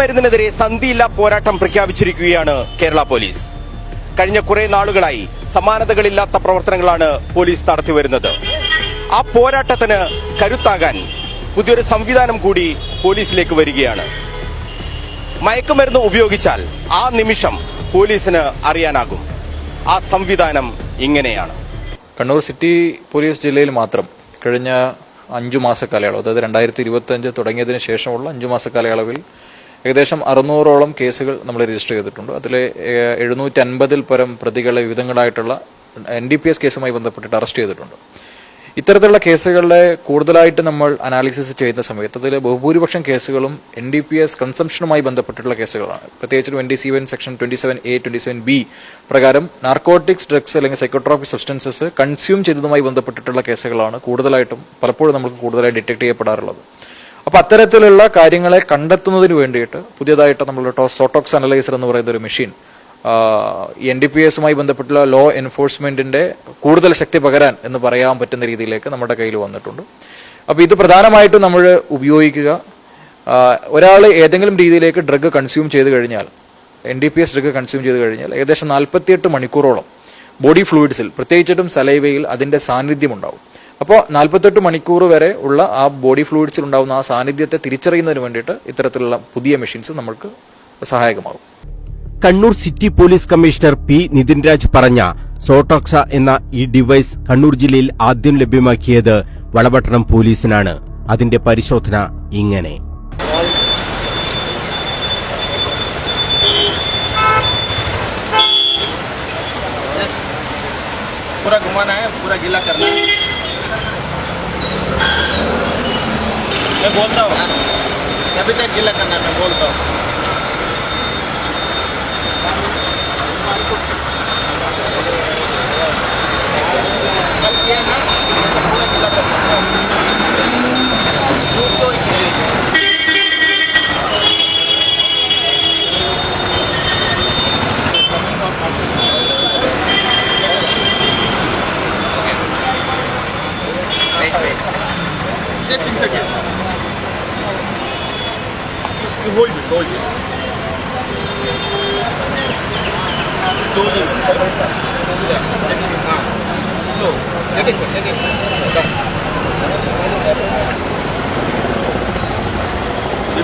മയക്കുമരുന്നിനെതിരെ സന്ധിയില്ലാ പോരാട്ടം പ്രഖ്യാപിച്ചിരിക്കുകയാണ് കേരള പോലീസ്. കഴിഞ്ഞ കുറെ നാളുകളായി സമാനതകളില്ലാത്ത പ്രവർത്തനങ്ങളാണ് പോലീസ് നടത്തിവരുന്നത് ആ പോരാട്ടത്തിന് കരുത്താകാൻ പുതിയൊരു സംവിധാനം കൂടി പോലീസിലേക്ക് വരികയാണ്. മയക്കുമരുന്ന് ഉപയോഗിച്ചാൽ ആ നിമിഷം പോലീസിന് അറിയാനാകും. ആ സംവിധാനം ഇങ്ങനെയാണ്. കണ്ണൂർ സിറ്റി പോലീസ് ജില്ലയിൽ മാത്രം കഴിഞ്ഞ അഞ്ചു മാസ കാലയളവ് അതായത് രണ്ടായിരത്തി ഇരുപത്തി അഞ്ച് തുടങ്ങിയതിന് ശേഷമുള്ള അഞ്ചു മാസ കാലയളവിൽ ഏകദേശം അറുന്നൂറോളം കേസുകൾ നമ്മൾ രജിസ്റ്റർ ചെയ്തിട്ടുണ്ട്. അതിൽ എഴുന്നൂറ്റി അൻപതിൽ പരം പ്രതികളെ വിവിധങ്ങളായിട്ടുള്ള എൻ ഡി പി എസ് കേസുമായി ബന്ധപ്പെട്ടിട്ട് അറസ്റ്റ് ചെയ്തിട്ടുണ്ട്. ഇത്തരത്തിലുള്ള കേസുകളെ കൂടുതലായിട്ട് നമ്മൾ അനാലിസിസ് ചെയ്യുന്ന സമയത്ത് അതിൽ ബഹുഭൂരിപക്ഷം കേസുകളും എൻ ഡി പി എസ് കൺസംഷനുമായി ബന്ധപ്പെട്ടിട്ടുള്ള കേസുകളാണ്. പ്രത്യേകിച്ച് twenty seven section twenty seven A twenty seven B പ്രകാരം നാർക്കോട്ടിക്സ് ഡ്രഗ്സ് അല്ലെങ്കിൽ സൈക്കോട്രോപിക് സബ്സ്റ്റൻസസ് കൺസ്യൂം ചെയ്തതുമായി ബന്ധപ്പെട്ടിട്ടുള്ള കേസുകളാണ് കൂടുതലായിട്ടും പലപ്പോഴും നമുക്ക് കൂടുതലായി ഡിറ്റക്ട് ചെയ്യപ്പെടാറുള്ളത്. അപ്പൊ അത്തരത്തിലുള്ള കാര്യങ്ങളെ കണ്ടെത്തുന്നതിന് വേണ്ടിയിട്ട് പുതിയതായിട്ട് നമ്മൾ സോട്ടോക്സ് അനലൈസർ എന്ന് പറയുന്ന ഒരു മെഷീൻ എൻ ഡി പി എസുമായി ബന്ധപ്പെട്ടുള്ള ലോ എൻഫോഴ്സ്മെന്റിന്റെ കൂടുതൽ ശക്തി പകരാൻ എന്ന് പറയാൻ പറ്റുന്ന രീതിയിലേക്ക് നമ്മുടെ കയ്യിൽ വന്നിട്ടുണ്ട്. അപ്പൊ ഇത് പ്രധാനമായിട്ടും നമ്മൾ ഉപയോഗിക്കുക. ഒരാൾ ഏതെങ്കിലും രീതിയിലേക്ക് ഡ്രഗ് കൺസ്യൂം ചെയ്ത് കഴിഞ്ഞാൽ N D P S drug consume ചെയ്ത് കഴിഞ്ഞാൽ ഏകദേശം നാൽപ്പത്തിയെട്ട് മണിക്കൂറോളം ബോഡി ഫ്ലൂയിഡ്സിൽ പ്രത്യേകിച്ചിട്ടും സലൈവയിൽ അതിന്റെ സാന്നിധ്യം ഉണ്ടാവും. അപ്പോൾ നാൽപ്പത്തെട്ട് മണിക്കൂർ വരെ ഉള്ള ആ ബോഡി ഫ്ലൂയിഡ്സിൽ ഉണ്ടാവുന്ന ആ സാന്നിധ്യത്തെ തിരിച്ചറിയുന്നതിന് വേണ്ടിയിട്ട് ഇത്തരത്തിലുള്ള പുതിയ മെഷീൻസ് നമ്മൾക്ക് സഹായകമാകും Kannur city police commissioner P Nithinraj പറഞ്ഞ സോട്ടോക്സ എന്ന ഈ ഡിവൈസ് കണ്ണൂർ ജില്ലയിൽ ആദ്യം ലഭ്യമാക്കിയത് വളപട്ടണം പോലീസിനാണ് അതിന്റെ പരിശോധന ഇങ്ങനെ पूरा घुमाना है पूरा गीला करना है मैं बोलता हूँ। अभी तक गीला करना मैं बोलता हूँ। कल किया ना? पूरा गीला करना Take it, sir. Take it.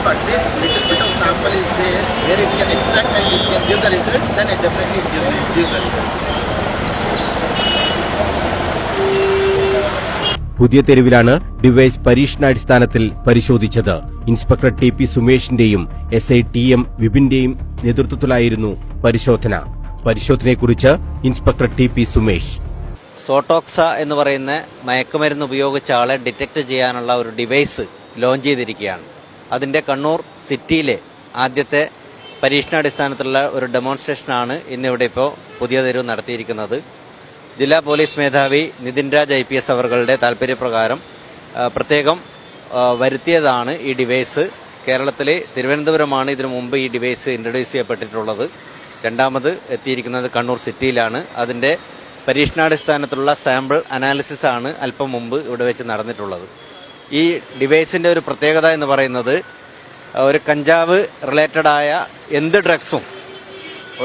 Back. If little bit of sample is there, where it can extract and it can give the results, then it definitely gives the results. പുതിയ തെരുവിലാണ് ഡിവൈസ് പരീക്ഷണാടിസ്ഥാനത്തിൽ പരിശോധിച്ചത് ഇൻസ്പെക്ടർ ടി പി സുമേഷിന്റെയും S I T M വിപിന്റെയും നേതൃത്വത്തിലായിരുന്നു പരിശോധന പരിശോധനയെക്കുറിച്ച് inspector T P Sumesh SoToxa എന്ന് പറയുന്ന മയക്കുമരുന്ന് ഉപയോഗിച്ച ആളെ ഡിറ്റക്ട് ചെയ്യാനുള്ള ഒരു ഡിവൈസ് ലോഞ്ച് ചെയ്തിരിക്കുകയാണ്. അതിന്റെ കണ്ണൂർ സിറ്റിയിലെ ആദ്യത്തെ പരീക്ഷണാടിസ്ഥാനത്തിലുള്ള ഒരു ഡെമോൺസ്ട്രേഷനാണ് ഇന്നിവിടെ ഇപ്പോൾ പുതിയ തെരുവ് നടത്തിയിരിക്കുന്നത്. ജില്ലാ പോലീസ് മേധാവി Nithin Raj I P S അവറുകളുടെ താല്പര്യപ്രകാരം പ്രത്യേകം വരുത്തിയതാണ് ഈ ഡിവൈസ്. കേരളത്തിലെ തിരുവനന്തപുരമാണ് ഇതിനു മുമ്പ് ഈ ഡിവൈസ് ഇൻട്രൊഡ്യൂസ് ചെയ്യപ്പെട്ടിട്ടുള്ളത്. രണ്ടാമത് എത്തിയിരിക്കുന്നത് കണ്ണൂർ സിറ്റിയിലാണ്. അതിന്റെ പരീക്ഷണാടിസ്ഥാനത്തിലുള്ള സാമ്പിൾ അനാലിസിസ് ആണ് അല്പം മുമ്പ് ഇവിടെ വെച്ച് നടന്നിട്ടുള്ളത്. ഈ ഡിവൈസിന്റെ ഒരു പ്രത്യേകത എന്ന് പറയുന്നത് ഒരു കഞ്ചാവ് റിലേറ്റഡ് ആയ എന്ത് ഡ്രഗ്സും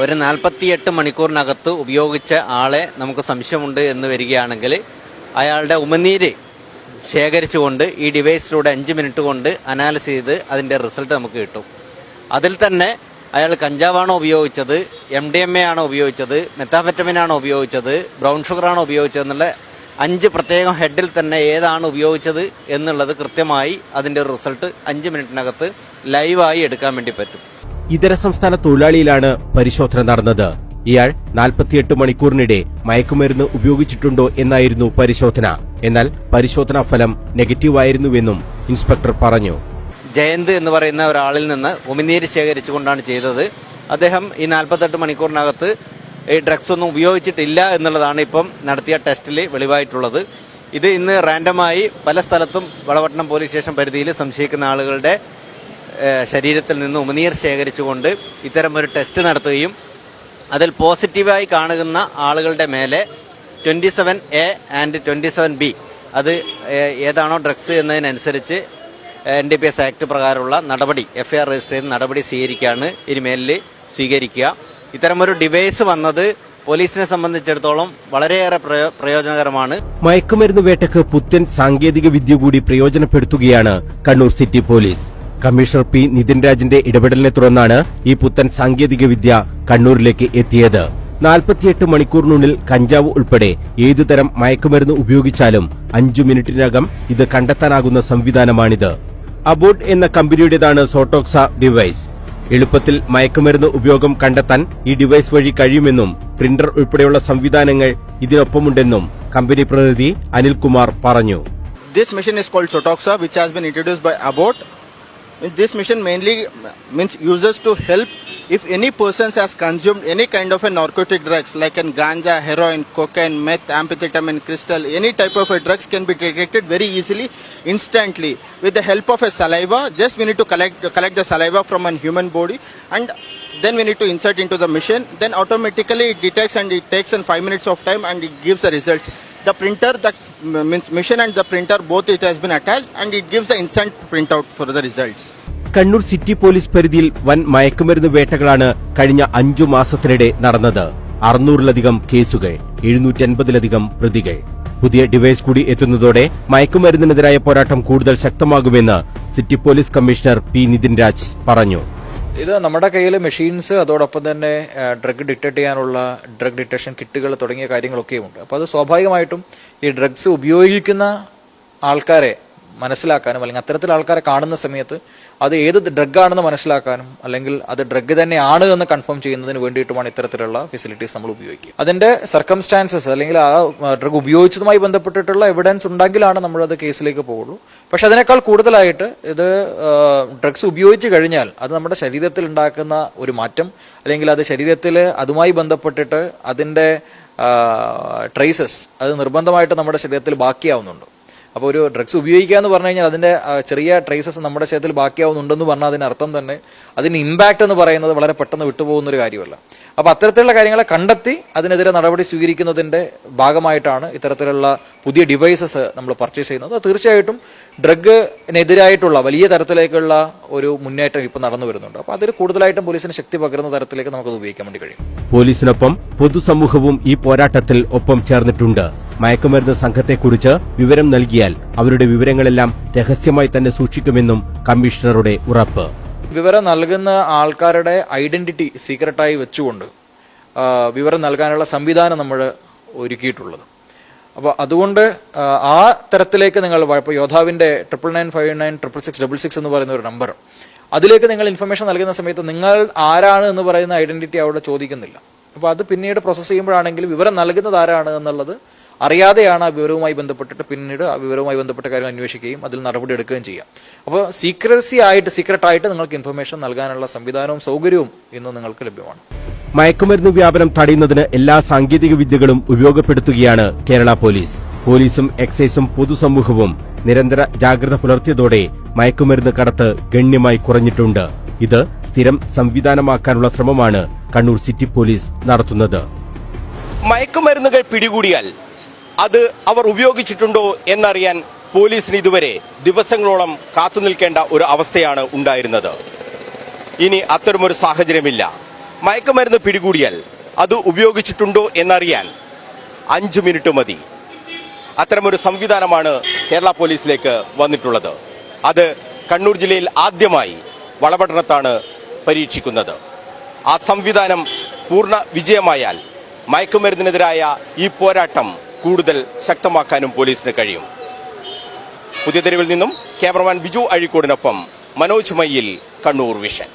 ഒരു നാൽപ്പത്തിയെട്ട് മണിക്കൂറിനകത്ത് ഉപയോഗിച്ച ആളെ നമുക്ക് സംശയമുണ്ട് എന്ന് വരികയാണെങ്കിൽ അയാളുടെ ഉമനീര് ശേഖരിച്ചുകൊണ്ട് ഈ ഡിവൈസിലൂടെ അഞ്ച് മിനിറ്റ് കൊണ്ട് അനാലിസ് ചെയ്ത് അതിന്റെ റിസൾട്ട് നമുക്ക് കിട്ടും. അതിൽ തന്നെ അയാൾ കഞ്ചാവാണോ ഉപയോഗിച്ചത് എം ഡി എം എ ആണോ ഉപയോഗിച്ചത് മെത്താഫെറ്റമിൻ ആണോ ഉപയോഗിച്ചത് ബ്രൗൺ ഷുഗർ ആണോ ഉപയോഗിച്ചത് എന്നുള്ള അഞ്ച് പ്രത്യേകം ഹെഡിൽ തന്നെ ഏതാണ് ഉപയോഗിച്ചത് എന്നുള്ളത് കൃത്യമായി അതിന്റെ റിസൾട്ട് അഞ്ച് മിനിറ്റിനകത്ത് ലൈവായി എടുക്കാൻ വേണ്ടി പറ്റും. ഇതര സംസ്ഥാന തൊഴിലാളിയിലാണ് പരിശോധന നടന്നത്. ഇയാൾ നാൽപ്പത്തിയെട്ട് മണിക്കൂറിനിടെ മയക്കുമരുന്ന് ഉപയോഗിച്ചിട്ടുണ്ടോ എന്നായിരുന്നു പരിശോധന. എന്നാൽ പരിശോധനാ ഫലം നെഗറ്റീവായിരുന്നുവെന്നും ഇൻസ്പെക്ടർ പറഞ്ഞു. ജയന്ത് എന്ന് പറയുന്ന ഒരാളിൽ നിന്ന് ഉമിനീര് ശേഖരിച്ചുകൊണ്ടാണ് ചെയ്തത്. അദ്ദേഹം ഈ നാൽപ്പത്തെട്ട് മണിക്കൂറിനകത്ത് ഈ ഡ്രഗ്സ് ഒന്നും ഉപയോഗിച്ചിട്ടില്ല എന്നുള്ളതാണ് ഇപ്പം നടത്തിയ ടെസ്റ്റിൽ വെളിവായിട്ടുള്ളത്. ഇത് ഇന്ന് റാൻഡമായി പല സ്ഥലത്തും വളവട്ടണം പോലീസ് സ്റ്റേഷൻ പരിധിയിൽ സംശയിക്കുന്ന ആളുകളുടെ ശരീരത്തിൽ നിന്ന് ഉമിനീർ ശേഖരിച്ചുകൊണ്ട് ഇത്തരം ഒരു ടെസ്റ്റ് നടത്തുകയും അതിൽ പോസിറ്റീവായി കാണുന്ന ആളുകളുടെ മേലെ twenty seven A and twenty seven B അത് ഏതാണോ drugs എന്നതിനനുസരിച്ച് N D P S act പ്രകാരമുള്ള നടപടി എഫ് ഐ ആർ രജിസ്റ്റർ ചെയ്ത് നടപടി സ്വീകരിക്കുകയാണ് ഇനിമേലിൽ സ്വീകരിക്കുക. ഇത്തരമൊരു ഡിവൈസ് വന്നത് പോലീസിനെ സംബന്ധിച്ചിടത്തോളം വളരെയേറെ പ്രയോ പ്രയോജനകരമാണ്. മയക്കുമരുന്ന് വേട്ടക്ക് പുത്തൻ സാങ്കേതിക വിദ്യ കൂടി പ്രയോജനപ്പെടുത്തുകയാണ് Kannur city police. Commissioner P Nithin രാജിന്റെ ഇടപെടലിനെ തുടർന്നാണ് ഈ പുത്തൻ സാങ്കേതിക വിദ്യ കണ്ണൂരിലേക്ക് എത്തിയത്. നാൽപ്പത്തിയെട്ട് മണിക്കൂറിനുള്ളിൽ കഞ്ചാവ് ഉൾപ്പെടെ ഏതുതരം മയക്കുമരുന്ന് ഉപയോഗിച്ചാലും അഞ്ചു മിനിറ്റിനകം ഇത് കണ്ടെത്താനാകുന്ന സംവിധാനമാണിത്. അബോട്ട് എന്ന കമ്പനിയുടേതാണ് സോട്ടോക്സ ഡിവൈസ് എളുപ്പത്തിൽ മയക്കുമരുന്ന് ഉപയോഗം കണ്ടെത്താൻ ഈ ഡിവൈസ് വഴി കഴിയുമെന്നും പ്രിന്റർ ഉൾപ്പെടെയുള്ള സംവിധാനങ്ങൾ ഇതിനൊപ്പമുണ്ടെന്നും കമ്പനി പ്രതിനിധി അനിൽകുമാർ പറഞ്ഞു this machine is called SoToxa which has been introduced by Abbott. This machine mainly uh, means uses to help if any person has consumed any kind of a narcotic drugs like an ganja, heroin, cocaine, meth, amphetamine, crystal, any type of a drugs can be detected very easily, instantly with the help of a saliva. Just we need to collect collect the saliva from a human body and then we need to insert into the machine. Then automatically it detects and it takes in five minutes of time and it gives the results. The printer, the means machine and the printer both it has been attached and it gives the instant printout for the results. Kannur city police പരിധിയിൽ വൻ മയക്കുമരുന്ന് വേട്ടകളാണ് കഴിഞ്ഞ അഞ്ചു മാസത്തിനിടെ നടന്നത്. അറുന്നൂറിലധികം കേസുകൾ എഴുന്നൂറ്റൻപതിലധികം പ്രതികൾ. പുതിയ device കൂടി എത്തുന്നതോടെ മയക്കുമരുന്നിനെതിരായ പോരാട്ടം കൂടുതൽ ശക്തമാകുമെന്ന് city police commissioner P. Nithin Raj പറഞ്ഞു. ഇത് നമ്മുടെ കയ്യിൽ മെഷീൻസ് അതോടൊപ്പം തന്നെ ഡ്രഗ് ഡിറ്റക്ട് ചെയ്യാനുള്ള ഡ്രഗ് ഡിറ്റക്ഷൻ കിറ്റുകൾ തുടങ്ങിയ കാര്യങ്ങളൊക്കെയും ഉണ്ട് അപ്പോൾ അത് സ്വാഭാവികമായിട്ടും ഈ ഡ്രഗ്സ് ഉപയോഗിക്കുന്ന ആൾക്കാരെ മനസ്സിലാക്കാനും അല്ലെങ്കിൽ അത്തരത്തിൽ ആൾക്കാരെ കാണുന്ന സമയത്ത് അത് ഏത് ഡ്രഗാണെന്ന് മനസ്സിലാക്കാനും അല്ലെങ്കിൽ അത് ഡ്രഗ് തന്നെയാണ് എന്ന് കൺഫേം ചെയ്യുന്നതിന് വേണ്ടിയിട്ടുമാണ് ഇത്തരത്തിലുള്ള ഫെസിലിറ്റീസ് നമ്മൾ ഉപയോഗിക്കുക. അതിന്റെ സർക്കംസ്റ്റാൻസസ് അല്ലെങ്കിൽ ആ ഡ്രഗ് ഉപയോഗിച്ചതുമായി ബന്ധപ്പെട്ടിട്ടുള്ള എവിഡൻസ് ഉണ്ടെങ്കിലാണ് നമ്മൾ അത് കേസിലേക്ക് പോകുള്ളൂ പക്ഷെ അതിനേക്കാൾ കൂടുതലായിട്ട് ഇത് ഡ്രഗ്സ് ഉപയോഗിച്ച് കഴിഞ്ഞാൽ അത് നമ്മുടെ ശരീരത്തിൽ ഉണ്ടാക്കുന്ന ഒരു മാറ്റം അല്ലെങ്കിൽ അത് ശരീരത്തിൽ അതുമായി ബന്ധപ്പെട്ടിട്ട് അതിന്റെ ട്രേസസ് അത് നിർബന്ധമായിട്ട് നമ്മുടെ ശരീരത്തിൽ ബാക്കിയാവുന്നുണ്ട്. അപ്പോൾ ഒരു ഡ്രഗ്സ് ഉപയോഗിക്കുക എന്ന് പറഞ്ഞു കഴിഞ്ഞാൽ അതിന്റെ ചെറിയ ട്രേസസ് നമ്മുടെ ശരീരത്തിൽ ബാക്കിയാവുന്നുണ്ടെന്ന് പറഞ്ഞാൽ അതിനർത്ഥം തന്നെ അതിന് ഇമ്പാക്റ്റ് എന്ന് പറയുന്നത് വളരെ പെട്ടെന്ന് വിട്ടുപോകുന്ന ഒരു കാര്യമല്ല. അപ്പോൾ അത്തരത്തിലുള്ള കാര്യങ്ങളെ കണ്ടെത്തി അതിനെതിരെ നടപടി സ്വീകരിക്കുന്നതിന്റെ ഭാഗമായിട്ടാണ് ഇത്തരത്തിലുള്ള പുതിയ ഡിവൈസസ് നമ്മൾ പർച്ചേസ് ചെയ്യുന്നത്. തീർച്ചയായിട്ടും ഡ്രഗിനെതിരായിട്ടുള്ള വലിയ തരത്തിലേക്കുള്ള ഒരു മുന്നേറ്റം ഇപ്പോൾ നടന്നു വരുന്നുണ്ട്. അപ്പോൾ അതിൽ കൂടുതലായിട്ടും പോലീസിന് ശക്തി പകരുന്ന തരത്തിലേക്ക് നമുക്കത് ഉപയോഗിക്കാൻ വേണ്ടി കഴിയും. പോലീസിനൊപ്പം പൊതുസമൂഹവും ഈ പോരാട്ടത്തിൽ ഒപ്പം ചേർന്നിട്ടുണ്ട്. മയക്കുമരുന്ന് സംഘത്തെക്കുറിച്ച് വിവരം നൽകിയാൽ അവരുടെ വിവരങ്ങളെല്ലാം രഹസ്യമായി തന്നെ സൂക്ഷിക്കുമെന്നും കമ്മീഷണറുടെ ഉറപ്പ്. വിവരം നൽകുന്ന ആൾക്കാരുടെ ഐഡന്റിറ്റി സീക്രട്ടായി വെച്ചുകൊണ്ട് വിവരം നൽകാനുള്ള സംവിധാനം നമ്മൾ ഒരുക്കിയിട്ടുള്ളത്. അപ്പോൾ അതുകൊണ്ട് ആ, തരത്തിലേക്ക് നിങ്ങൾ ഇപ്പോൾ യോദ്ധാവിന്റെ triple nine five nine triple six double six എന്ന് പറയുന്ന ഒരു നമ്പർ അതിലേക്ക് നിങ്ങൾ ഇൻഫർമേഷൻ നൽകുന്ന സമയത്ത് നിങ്ങൾ ആരാണ് എന്ന് പറയുന്ന ഐഡന്റിറ്റി അവിടെ ചോദിക്കുന്നില്ല. അപ്പോൾ അത് പിന്നീട് പ്രോസസ്സ് ചെയ്യുമ്പോഴാണെങ്കിൽ വിവരം നൽകുന്നത് ആരാണ് എന്നുള്ളത് അറിയാതെയാണ് ആ വിവരവുമായി ബന്ധപ്പെട്ടിട്ട് പിന്നീട് ആ വിവരവുമായി ബന്ധപ്പെട്ട കാര്യം അന്വേഷിക്കുകയും അതിൽ നടപടി എടുക്കുകയും ചെയ്യാം അപ്പോൾ സീക്രസി ആയിട്ട് സീക്രട്ട് ആയിട്ട് നിങ്ങൾക്ക് ഇൻഫർമേഷൻ നൽകാനുള്ള സംവിധാനവും സൗകര്യവും ഇന്ന് നിങ്ങൾക്ക് ലഭ്യമാണ്. മയക്കുമരുന്ന് വ്യാപനം തടയുന്നതിന് എല്ലാ സാങ്കേതിക വിദ്യകളും ഉപയോഗപ്പെടുത്തുകയാണ് കേരള പോലീസ്. പോലീസും എക്സൈസും പൊതുസമൂഹവും നിരന്തര ജാഗ്രത പുലർത്തിയതോടെ മയക്കുമരുന്ന് കടത്ത് ഗണ്യമായി കുറഞ്ഞിട്ടുണ്ട്. ഇത് സ്ഥിരം സംവിധാനമാക്കാനുള്ള ശ്രമമാണ് കണ്ണൂർ സിറ്റി പോലീസ് നടത്തുന്നത്. മയക്കുമരുന്നുകൾ പിടികൂടിയാൽ അത് അവർ ഉപയോഗിച്ചിട്ടുണ്ടോ എന്നറിയാൻ പോലീസിന് ഇതുവരെ ദിവസങ്ങളോളം കാത്തു നിൽക്കേണ്ട ഒരു അവസ്ഥയാണ് ഉണ്ടായിരുന്നത്. ഇനി അത്തരമൊരു സാഹചര്യമില്ല. മയക്കുമരുന്ന് പിടികൂടിയാൽ അത് ഉപയോഗിച്ചിട്ടുണ്ടോ എന്നറിയാൻ അഞ്ച് മിനിറ്റ് മതി. അത്തരമൊരു സംവിധാനമാണ് കേരള പോലീസിലേക്ക് വന്നിട്ടുള്ളത്. അത് കണ്ണൂർ ജില്ലയിൽ ആദ്യമായി വളപട്ടണത്താണ് പരീക്ഷിക്കുന്നത്. ആ സംവിധാനം പൂർണ വിജയമായാൽ മയക്കുമരുന്നിനെതിരായ ഈ പോരാട്ടം കൂടുതൽ ശക്തമാക്കാനും പോലീസിന് കഴിയും. പുതിയ തെരുവിൽ നിന്നും ക്യാമറമാൻ ബിജു അഴിക്കോടിനൊപ്പം മനോജ് മയ്യിൽ കണ്ണൂർ വിഷൻ.